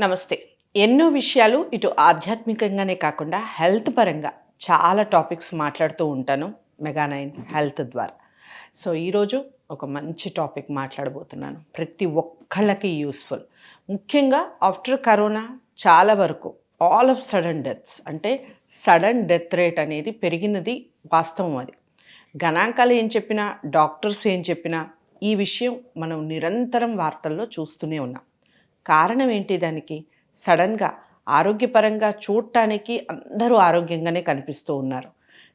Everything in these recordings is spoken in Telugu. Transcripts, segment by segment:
నమస్తే. ఎన్నో విషయాలు ఇటు ఆధ్యాత్మికంగానే కాకుండా హెల్త్ పరంగా చాలా టాపిక్స్ మాట్లాడుతూ ఉంటాను మెగానైన్ హెల్త్ ద్వారా. సో ఈరోజు ఒక మంచి టాపిక్ మాట్లాడబోతున్నాను. ప్రతి ఒక్కళ్ళకి యూస్ఫుల్. ముఖ్యంగా ఆఫ్టర్ కరోనా చాలా వరకు ఆల్ ఆఫ్ సడన్ డెత్స్ అంటే సడన్ డెత్ రేట్ అనేది పెరిగినది వాస్తవం అది. గణాంకాలు ఏం చెప్పినా డాక్టర్స్ ఏం చెప్పినా ఈ విషయం మనం నిరంతరం వార్తల్లో చూస్తూనే ఉన్నాం. కారణం ఏంటి దానికి? సడన్గా ఆరోగ్యపరంగా చూడటానికి అందరూ ఆరోగ్యంగానే కనిపిస్తూ ఉన్నారు.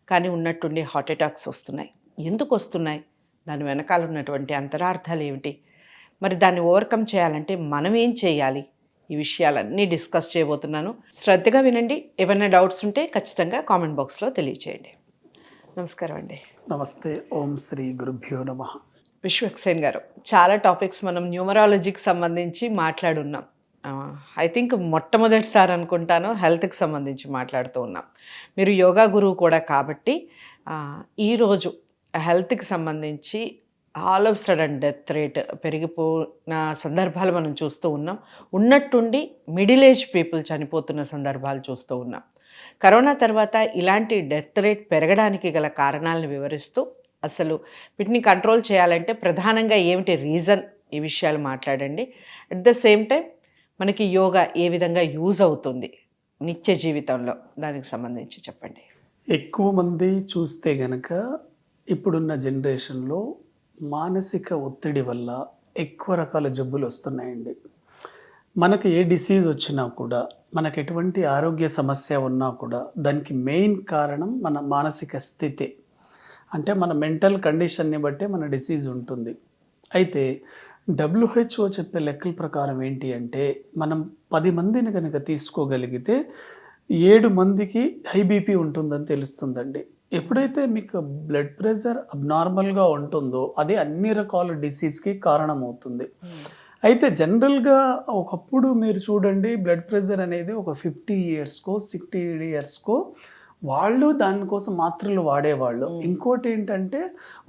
కానీ ఉన్నట్టుండి హార్ట్ అటాక్స్ వస్తున్నాయి. ఎందుకు వస్తున్నాయి? దాని వెనకాల ఉన్నటువంటి అంతరార్థాలు ఏమిటి? మరి దాన్ని ఓవర్కమ్ చేయాలంటే మనం ఏం చేయాలి? ఈ విషయాలన్నీ డిస్కస్ చేయబోతున్నాను. శ్రద్ధగా వినండి. ఏమైనా డౌట్స్ ఉంటే ఖచ్చితంగా కామెంట్ బాక్స్లో తెలియచేయండి. నమస్కారం అండి. నమస్తే. ఓం శ్రీ గురుభ్యో నమ. విశ్వక్సేన్ గారు. చాలా టాపిక్స్ మనం న్యూమరాలజీకి సంబంధించి మాట్లాడున్నాం. ఐ థింక్ మొట్టమొదటిసారి అనుకుంటాను హెల్త్కి సంబంధించి మాట్లాడుతూ ఉన్నాం. మీరు యోగా గురువు కూడా కాబట్టి ఈరోజు హెల్త్కి సంబంధించి all of sudden death rate పెరిగిపోయిన సందర్భాలు మనం చూస్తూ ఉన్నాం. ఉన్నట్టుండి మిడిల్ ఏజ్ పీపుల్ చనిపోతున్న సందర్భాలు చూస్తూ ఉన్నాం. కరోనా తర్వాత ఇలాంటి డెత్ రేట్ పెరగడానికి గల కారణాలను వివరిస్తూ అసలు వీటిని కంట్రోల్ చేయాలంటే ప్రధానంగా ఏమిటి రీజన్ ఈ విషయాలు మాట్లాడండి. అట్ ద సేమ్ టైం మనకి యోగా ఏ విధంగా యూజ్ అవుతుంది నిత్య జీవితంలో? దానికి సంబంధించి చెప్పండి. ఎక్కువ మంది చూస్తే గనక ఇప్పుడున్న జనరేషన్లో మానసిక ఒత్తిడి వల్ల ఎక్కువ రకాల జబ్బులు వస్తున్నాయండి. మనకి ఏ డిసీజ్ వచ్చినా కూడా మనకు ఎటువంటి ఆరోగ్య సమస్య ఉన్నా కూడా దానికి మెయిన్ కారణం మన మానసిక స్థితి. అంటే మన మెంటల్ కండిషన్ని బట్టే మన డిసీజ్ ఉంటుంది. అయితే డబ్ల్యూహెచ్ఓ చెప్పే లెక్కల ప్రకారం ఏంటి అంటే మనం పది మందిని కనుక తీసుకోగలిగితే ఏడు మందికి హై బీపీ ఉంటుందని తెలుస్తుందండి. ఎప్పుడైతే మీకు బ్లడ్ ప్రెషర్ అబ్నార్మల్గా ఉంటుందో అది అన్ని రకాల డిసీజ్కి కారణమవుతుంది. అయితే జనరల్గా ఒకప్పుడు మీరు చూడండి బ్లడ్ ప్రెషర్ అనేది ఒక ఫిఫ్టీ ఇయర్స్కో సిక్స్టీ ఇయర్స్కో వాళ్ళు దానికోసం మాత్రలు వాడేవాళ్ళు. ఇంకోటి ఏంటంటే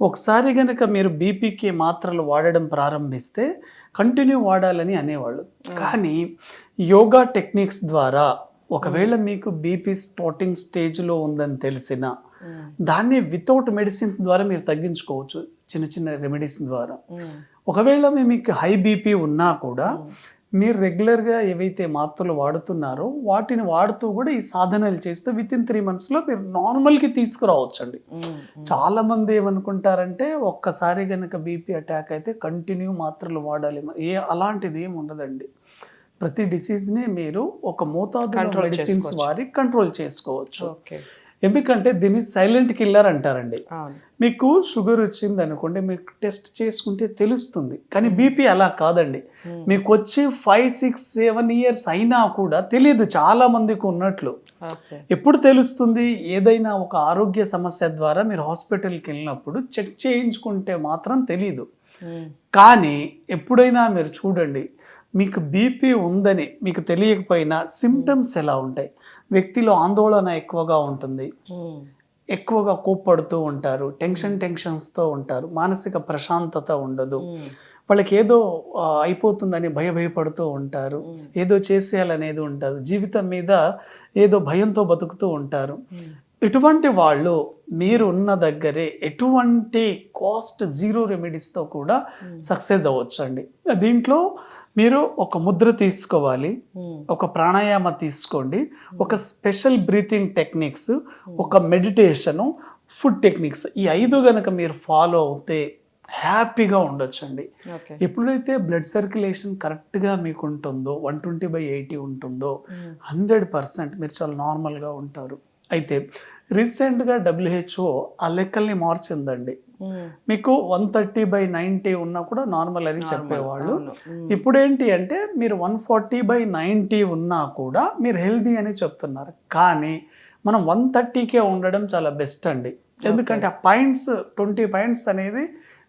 ఒకసారి కనుక మీరు బీపీకి మాత్రలు వాడడం ప్రారంభిస్తే కంటిన్యూ వాడాలని అనేవాళ్ళు. కానీ యోగా టెక్నిక్స్ ద్వారా ఒకవేళ మీకు బీపీ స్టార్టింగ్ స్టేజ్లో ఉందని తెలిసిన దాన్ని వితౌట్ మెడిసిన్స్ ద్వారా మీరు తగ్గించుకోవచ్చు చిన్న చిన్న రెమెడీస్ ద్వారా. ఒకవేళ మీకు హై బీపీ ఉన్నా కూడా మీరు రెగ్యులర్గా ఏవైతే మాత్రలు వాడుతున్నారో వాటిని వాడుతూ కూడా ఈ సాధనలు చేస్తే విత్ ఇన్ త్రీ మంత్స్లో మీరు నార్మల్కి తీసుకురావచ్చండి. చాలా మంది ఏమనుకుంటారంటే ఒక్కసారి కనుక బీపీ అటాక్ అయితే కంటిన్యూ మాత్రలు వాడాలి. ఏ అలాంటిది ఏమి ఉండదండి. ప్రతి డిసీజ్ని మీరు ఒక మోతాదు మెడిసిన్స్. వారి కంట్రోల్ చేసుకోవచ్చు. ఓకే. ఎందుకంటే దీన్ని సైలెంట్ కిల్లర్ అంటారండి. మీకు షుగర్ వచ్చింది అనుకోండి మీకు టెస్ట్ చేసుకుంటే తెలుస్తుంది. కానీ బీపీ అలా కాదండి. మీకు వచ్చి ఫైవ్ సిక్స్ సెవెన్ ఇయర్స్ అయినా కూడా తెలియదు చాలా మందికి ఉన్నట్లు. ఎప్పుడు తెలుస్తుంది? ఏదైనా ఒక ఆరోగ్య సమస్య ద్వారా మీరు హాస్పిటల్కి వెళ్ళినప్పుడు చెక్ చేయించుకుంటే మాత్రం తెలియదు కానీ ఎప్పుడైనా మీరు చూడండి మీకు బీపీ ఉందని మీకు తెలియకపోయినా సిమ్టమ్స్ ఎలా ఉంటాయి? వ్యక్తిలో ఆందోళన ఎక్కువగా ఉంటుంది. ఎక్కువగా కోప్పడుతూ ఉంటారు టెన్షన్ టెన్షన్స్తో ఉంటారు మానసిక ప్రశాంతత ఉండదు. వాళ్ళకి ఏదో అయిపోతుందని భయ భయపడుతూ ఉంటారు. ఏదో చేసేయాలనేది ఉంటుంది జీవితం మీద ఏదో భయంతో బతుకుతూ ఉంటారు. ఇటువంటి వాళ్ళు మీరు ఉన్న దగ్గరే ఎటువంటి కాస్ట్ జీరో రెమెడీస్తో కూడా సక్సెస్ అవ్వచ్చు అండి దీంట్లో మీరు ఒక ముద్ర తీసుకోవాలి ఒక ప్రాణాయామ తీసుకోండి ఒక స్పెషల్ బ్రీతింగ్ టెక్నిక్స్ ఒక మెడిటేషను ఫుడ్ టెక్నిక్స్ ఈ ఐదు గనక మీరు ఫాలో అవుతే హ్యాపీగా ఉండొచ్చండి. ఎప్పుడైతే బ్లడ్ సర్క్యులేషన్ కరెక్ట్గా మీకు ఉంటుందో వన్ ట్వంటీ బై ఎయిటీ ఉంటుందో హండ్రెడ్ పర్సెంట్ మీరు చాలా నార్మల్గా ఉంటారు. అయితే రీసెంట్గా డబ్ల్యూహెచ్ఓ ఆ లెక్కల్ని మార్చిందండి. మీకు వన్ థర్టీ బై నైంటీ ఉన్నా కూడా నార్మల్ అని చెప్పేవాళ్ళు. ఇప్పుడు ఏంటి అంటే మీరు వన్ ఫార్టీ బై నైంటీ ఉన్నా కూడా మీరు హెల్దీ అని చెప్తున్నారు. కానీ మనం వన్ థర్టీకే ఉండడం చాలా బెస్ట్ అండి. ఎందుకంటే ఆ పాయింట్స్ ట్వంటీ పాయింట్స్ అనేది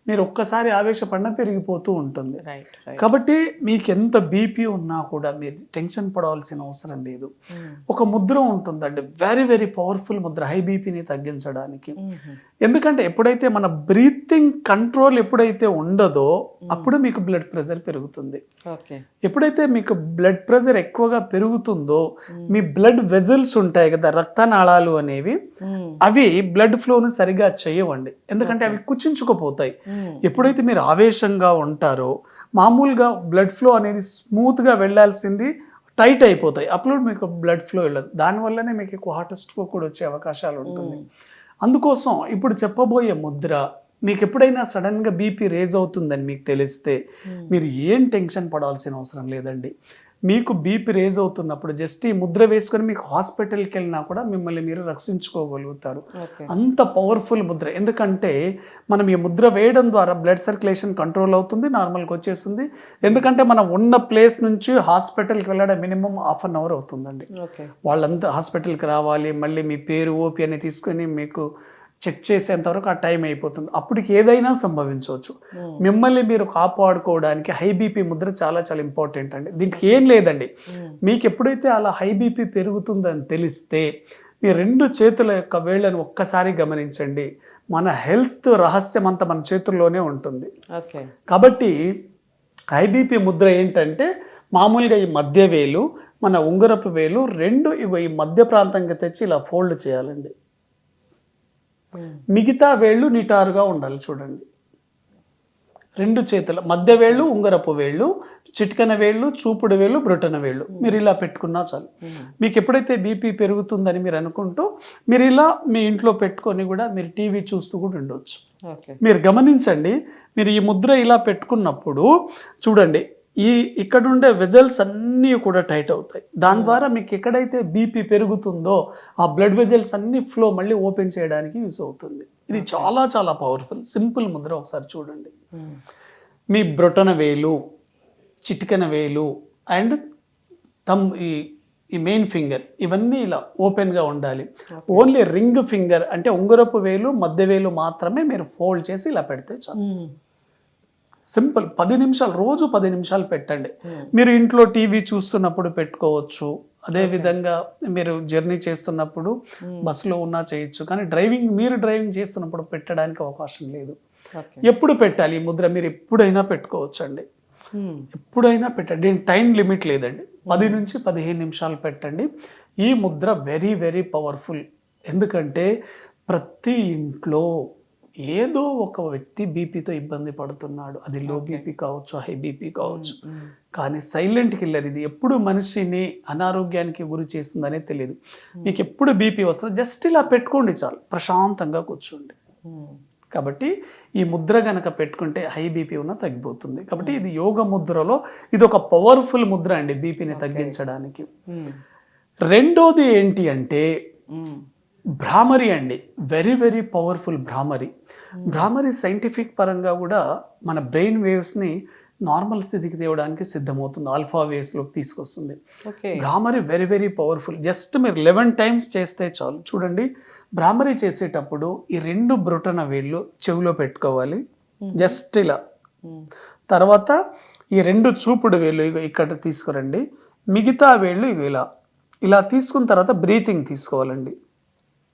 మీరు ఒక్కసారి ఆవేశపడినా పెరిగిపోతూ ఉంటుంది. కాబట్టి మీకు ఎంత బీపీ ఉన్నా కూడా మీరు టెన్షన్ పడవలసిన అవసరం లేదు. ఒక ముద్ర ఉంటుందండి. Very very powerful mudra high బీపీని తగ్గించడానికి. ఎందుకంటే ఎప్పుడైతే మన బ్రీతింగ్ కంట్రోల్ ఎప్పుడైతే ఉండదో అప్పుడు మీకు బ్లడ్ ప్రెషర్ పెరుగుతుంది. ఎప్పుడైతే మీకు బ్లడ్ ప్రెషర్ ఎక్కువగా పెరుగుతుందో మీ బ్లడ్ వెజల్స్ ఉంటాయి కదా రక్తనాళాలు అనేవి అవి బ్లడ్ ఫ్లోను సరిగా చేయవండి. ఎందుకంటే అవి కుచించుకుపోతాయి. ఎప్పుడైతే మీరు ఆవేశంగా ఉంటారో మామూలుగా బ్లడ్ ఫ్లో అనేది స్మూత్గా వెళ్ళాల్సింది టైట్ అయిపోతాయి. అప్పుడు మీకు బ్లడ్ ఫ్లో వెళ్ళదు. దానివల్లనే మీకు ఎక్కువ హార్ట్ స్ట్రోక్ కూడా వచ్చే అవకాశాలు ఉంటుంది. అందుకోసం ఇప్పుడు చెప్పబోయే ముద్ర మీకు ఎప్పుడైనా సడన్గా బీపీ రేజ్ అవుతుందని మీకు తెలిస్తే మీరు ఏం టెన్షన్ పడాల్సిన అవసరం లేదండి. మీకు బీపీ రేజ్ అవుతున్నప్పుడు జస్ట్ ఈ ముద్ర వేసుకొని మీకు హాస్పిటల్కి వెళ్ళినా కూడా మిమ్మల్ని మీరు రక్షించుకోగలుగుతారు. అంత పవర్ఫుల్ ముద్ర. ఎందుకంటే మనం ఈ ముద్ర వేయడం ద్వారా బ్లడ్ సర్క్యులేషన్ కంట్రోల్ అవుతుంది నార్మల్గా వచ్చేస్తుంది. ఎందుకంటే మనం ఉన్న ప్లేస్ నుంచి హాస్పిటల్కి వెళ్ళడం మినిమం హాఫ్ అన్ అవర్ అవుతుందండి. వాళ్ళంతా హాస్పిటల్కి రావాలి మళ్ళీ మీ పేరు ఓపీ అని తీసుకొని మీకు చెక్ చేసేంత వరకు ఆ టైం అయిపోతుంది. అప్పటికి ఏదైనా సంభవించవచ్చు. మిమ్మల్ని మీరు కాపాడుకోవడానికి హై బీపీ ముద్ర చాలా చాలా ఇంపార్టెంట్ అండి. దీనికి ఏం లేదండి. మీకు ఎప్పుడైతే అలా హై బీపీ పెరుగుతుందని తెలిస్తే మీ రెండు చేతుల యొక్క వేళ్ళను ఒక్కసారి గమనించండి. మన హెల్త్ రహస్యం అంతా మన చేతుల్లోనే ఉంటుంది. ఓకే. కాబట్టి ఐబీపీ ముద్ర ఏంటంటే మామూలుగా ఈ మధ్య వేలు మన ఉంగరపు వేలు రెండు ఇవి ఈ మధ్య ప్రాంతంగా తెచ్చి ఇలా ఫోల్డ్ చేయాలండి. మిగతా వేళ్ళు నిటారుగా ఉండాలి చూడండి. రెండు చేతుల మధ్య వేళ్ళు ఉంగరపు వేళ్ళు చిటికన వేళ్ళు చూపుడు వేళ్ళు బ్రొటన వేళ్ళు. మీరు ఇలా పెట్టుకున్నా చాలు. మీకు ఎప్పుడైతే బీపీ పెరుగుతుందని మీరు అనుకుంటూ మీరు ఇలా మీ ఇంట్లో పెట్టుకొని కూడా మీరు టీవీ చూస్తూ కూడా ఉండొచ్చు. ఓకే. మీరు గమనించండి మీరు ఈ ముద్ర ఇలా పెట్టుకున్నప్పుడు చూడండి ఈ ఇక్కడ ఉండే వెజల్స్ అన్నీ కూడా టైట్ అవుతాయి. దాని ద్వారా మీకు ఎక్కడైతే బీపీ పెరుగుతుందో ఆ బ్లడ్ వెజల్స్ అన్ని ఫ్లో మళ్ళీ ఓపెన్ చేయడానికి యూస్ అవుతుంది. ఇది చాలా చాలా పవర్ఫుల్. సింపుల్ ముద్ర ఒకసారి చూడండి. మీ బ్రొటన వేలు చిటికెన వేలు అండ్ తమ్ ఈ ఈ మెయిన్ ఫింగర్ ఇవన్నీ ఇలా ఓపెన్గా ఉండాలి. ఓన్లీ రింగ్ ఫింగర్ అంటే ఉంగరపు వేలు మధ్య వేలు మాత్రమే మీరు ఫోల్డ్ చేసి ఇలా పెడితే చాలు. సింపుల్ పది నిమిషాలు రోజు పది నిమిషాలు పెట్టండి. మీరు ఇంట్లో టీవీ చూస్తున్నప్పుడు పెట్టుకోవచ్చు. అదే విధంగా మీరు జర్నీ చేస్తున్నప్పుడు బస్సులో ఉన్నా చేయొచ్చు. కానీ డ్రైవింగ్ మీరు డ్రైవింగ్ చేస్తున్నప్పుడు పెట్టడానికి అవకాశం లేదు. ఎప్పుడు పెట్టాలి ఈ ముద్ర? మీరు ఎప్పుడైనా పెట్టుకోవచ్చు అండి ఎప్పుడైనా పెట్టండి. టైం లిమిట్ లేదండి. పది నుంచి పదిహేను నిమిషాలు పెట్టండి. ఈ ముద్ర వెరీ వెరీ పవర్ఫుల్. ఎందుకంటే ప్రతి ఇంట్లో ఏదో ఒక వ్యక్తి బీపీతో ఇబ్బంది పడుతున్నాడు. అది లో బీపీ కావచ్చు హై బీపీ కావచ్చు. కానీ సైలెంట్ కిల్లర్ ఇది ఎప్పుడు మనిషిని అనారోగ్యానికి గురి చేస్తుందనే తెలియదు మీకు ఎప్పుడు బీపీ వస్తుందో జస్ట్ ఇలా పెట్టుకోండి చాలు. ప్రశాంతంగా కూర్చోండి. కాబట్టి ఈ ముద్ర గనక పెట్టుకుంటే హై బీపీ ఉన్న తగ్గిపోతుంది. కాబట్టి ఇది యోగ ముద్రలో ఇది ఒక పవర్ఫుల్ ముద్ర అండి బీపీని తగ్గించడానికి. రెండోది ఏంటి అంటే భ్రామరి అండి. Very very powerful bhramari. Bhramari scientific పరంగా కూడా మన బ్రెయిన్ వేవ్స్ని నార్మల్ స్థితికి తేవడానికి సిద్ధమవుతుంది. ఆల్ఫా వేవ్స్లోకి తీసుకొస్తుంది. Bhramari very very powerful. Just మీరు లెవెన్ టైమ్స్ చేస్తే చాలు. చూడండి భ్రామరి చేసేటప్పుడు ఈ రెండు బ్రొటన వేళ్ళు చెవిలో పెట్టుకోవాలి. జస్ట్ ఇలా. తర్వాత ఈ రెండు చూపుడు వేళ్ళు ఇక్కడ తీసుకురండి. మిగతా వేళ్ళు ఇవి ఇలా. ఇలా తీసుకున్న తర్వాత బ్రీతింగ్ తీసుకోవాలండి.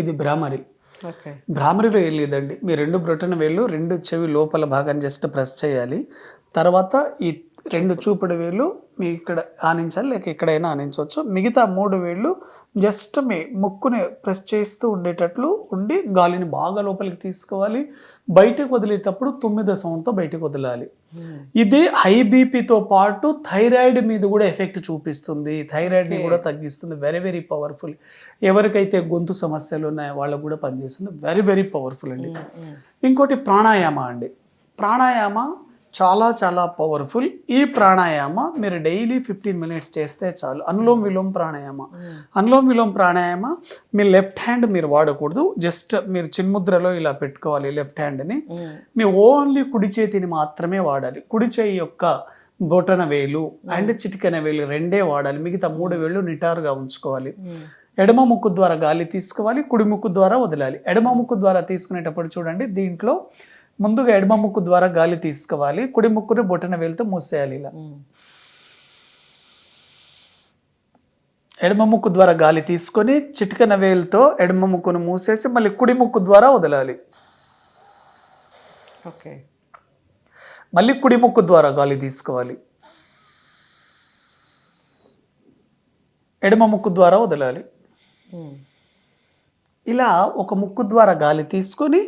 ఇది భ్రామరి. భ్రామరిలో ఏం లేదండి. మీ రెండు బ్రొటన వేళ్ళు రెండు చెవి లోపల భాగాన్ని జస్ట్ ప్రెస్ చేయాలి. తర్వాత ఈ రెండు చూపుడు వేలు మీ ఇక్కడ ఆనించాలి లేక ఎక్కడైనా ఆనించవచ్చు. మిగతా మూడు వేళ్ళు జస్ట్ మీ ముక్కుని ప్రెస్ చేస్తూ ఉండేటట్లు ఉండి గాలిని బాగా లోపలికి తీసుకోవాలి. బయటకు వదిలేటప్పుడు తొమ్మిది సౌండ్తో బయటకు వదలాలి. ఇది హై బీపీతో పాటు థైరాయిడ్ మీద కూడా ఎఫెక్ట్ చూపిస్తుంది. థైరాయిడ్ని. కూడా తగ్గిస్తుంది. Very very powerful. ఎవరికైతే గొంతు సమస్యలు ఉన్నాయో వాళ్ళకు కూడా పనిచేస్తుంది. వెరీ వెరీ పవర్ఫుల్ అండి. ఇంకోటి ప్రాణాయామ అండి. ప్రాణాయామ చాలా చాలా పవర్ఫుల్ ఈ ప్రాణాయామ మీరు డైలీ ఫిఫ్టీన్ మినిట్స్ చేస్తే చాలు. అనులోమ్ విలోమ్ ప్రాణాయామ. అనులోమ్ విలోమ్ ప్రాణాయామ మీ లెఫ్ట్ హ్యాండ్ మీరు వాడకూడదు. జస్ట్ మీరు చిన్ముద్రలో ఇలా పెట్టుకోవాలి లెఫ్ట్ హ్యాండ్ని మీ ఓన్లీ కుడి చేతిని మాత్రమే వాడాలి. కుడి చేయి యొక్క బొటన వేలు అండ్ చిటికెన వేలు రెండే వాడాలి. మిగతా మూడు వేళ్ళు నిటారుగా ఉంచుకోవాలి. ఎడమ ముక్కు ద్వారా గాలి తీసుకోవాలి. కుడి ముక్కు ద్వారా వదలాలి. ఎడమ ముక్కు ద్వారా తీసుకునేటప్పుడు చూడండి దీంట్లో ముందుగా ఎడమ ముక్కు ద్వారా గాలి తీసుకోవాలి కుడి ముక్కుని బొటన వేలుతో మూసేయాలి ఇలా. ఎడమ ముక్కు ద్వారా గాలి తీసుకొని చిటికన వేలుతో ఎడమ ముక్కును మూసేసి మళ్ళీ కుడి ముక్కు ద్వారా వదలాలి. ఓకే. మళ్ళీ కుడి ముక్కు ద్వారా గాలి తీసుకోవాలి. ఎడమ ముక్కు ద్వారా వదలాలి. ఇలా ఒక ముక్కు ద్వారా గాలి తీసుకొని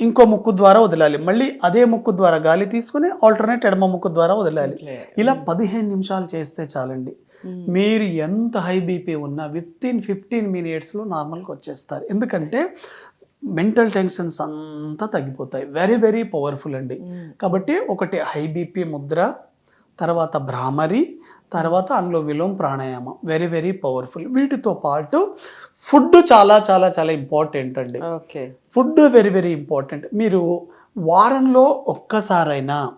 ఇంకో ముక్కు ద్వారా వదలాలి. మళ్ళీ అదే ముక్కు ద్వారా గాలి తీసుకొని ఆల్టర్నేట్ ఎడమ ముక్కు ద్వారా వదలాలి. ఇలా పదిహేను నిమిషాలు చేస్తే చాలండి. మీరు ఎంత హై బీపీ ఉన్నా విత్ ఇన్ ఫిఫ్టీన్ మినిట్స్లో నార్మల్గా వచ్చేస్తారు. ఎందుకంటే మెంటల్ టెన్షన్స్ అంతా తగ్గిపోతాయి. వెరీ వెరీ పవర్ఫుల్ అండి. కాబట్టి ఒకటి హై బీపీ ముద్ర తర్వాత భ్రామరి తర్వాత అందులో విలోమ్ ప్రాణాయామం వెరీ వెరీ పవర్ఫుల్ వీటితో పాటు ఫుడ్ చాలా చాలా చాలా ఇంపార్టెంట్ అండి. Okay. Food very very important మీరు వారంలో ఒక్కసారైనా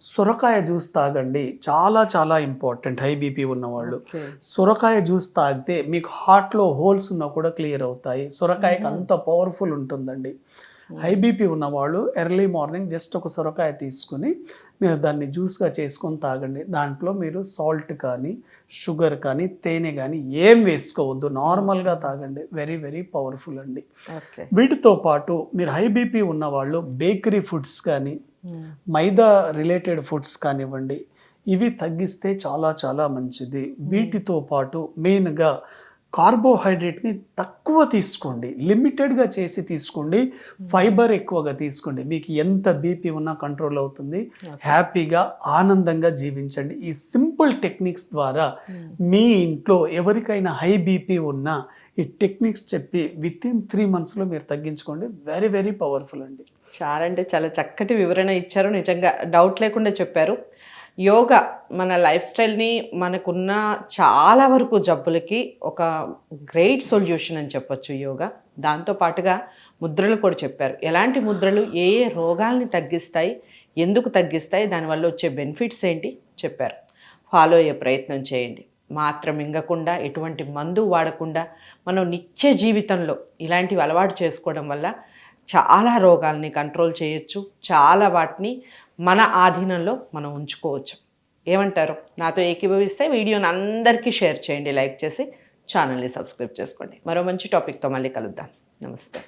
సొరకాయ జ్యూస్ తాగండి. చాలా చాలా ఇంపార్టెంట్ హై బీపీ ఉన్నవాళ్ళు. సొరకాయ జ్యూస్ తాగితే మీకు హార్ట్లో హోల్స్ ఉన్నా కూడా క్లియర్ అవుతాయి. సొరకాయకి అంత పవర్ఫుల్ ఉంటుందండి. హై బీపీ ఉన్నవాళ్ళు ఎర్లీ మార్నింగ్ జస్ట్ ఒక సొరకాయ తీసుకుని మీరు దాన్ని జ్యూస్గా చేసుకొని తాగండి. దాంట్లో మీరు సాల్ట్ కానీ షుగర్ కానీ తేనె కానీ ఏం వేసుకోవద్దు. నార్మల్గా తాగండి. వెరీ వెరీ పవర్ఫుల్ అండి. వీటితో పాటు మీరు హై బీపీ ఉన్నవాళ్ళు బేకరీ ఫుడ్స్ కానీ మైదా రిలేటెడ్ ఫుడ్స్ కానివ్వండి ఇవి తగ్గిస్తే చాలా చాలా మంచిది. వీటితో పాటు మెయిన్గా కార్బోహైడ్రేట్ని తక్కువ తీసుకోండి లిమిటెడ్గా చేసి తీసుకోండి ఫైబర్ ఎక్కువగా తీసుకోండి. మీకు ఎంత బీపీ ఉన్నా కంట్రోల్ అవుతుంది. హ్యాపీగా ఆనందంగా జీవించండి. ఈ సింపుల్ టెక్నిక్స్ ద్వారా మీ ఇంట్లో ఎవరికైనా హై బీపీ ఉన్నా ఈ టెక్నిక్స్ చెప్పి విత్ ఇన్ త్రీ మంత్స్లో మీరు తగ్గించుకోండి. వెరీ వెరీ పవర్ఫుల్ అండి. చాలా అంటే చాలా చక్కటి వివరణ ఇచ్చారు. నిజంగా డౌట్ లేకుండా చెప్పారు. యోగా మన లైఫ్ స్టైల్ని మనకున్న చాలా వరకు జబ్బులకి ఒక గ్రేట్ సొల్యూషన్ అని చెప్పొచ్చు యోగా. దాంతో పాటుగా ముద్రలు కూడా చెప్పారు. ఎలాంటి ముద్రలు ఏ ఏ రోగాల్ని తగ్గిస్తాయి ఎందుకు తగ్గిస్తాయి దానివల్ల వచ్చే బెనిఫిట్స్ ఏంటి చెప్పారు. ఫాలో అయ్యే ప్రయత్నం చేయండి. మాత్రం మింగకుండా ఎటువంటి మందు వాడకుండా మనం నిత్య జీవితంలో ఇలాంటివి అలవాటు చేసుకోవడం వల్ల చాలా రోగాల్ని కంట్రోల్ చేయొచ్చు. చాలా వాటిని మన ఆధీనంలో మనం ఉంచుకోవచ్చు. ఏమంటారు? నాతో ఏకీభవిస్తే వీడియోని అందరికీ షేర్ చేయండి లైక్ చేసి ఛానల్ని సబ్స్క్రైబ్ చేసుకోండి. మరో మంచి టాపిక్తో మళ్ళీ కలుద్దాం. నమస్తే.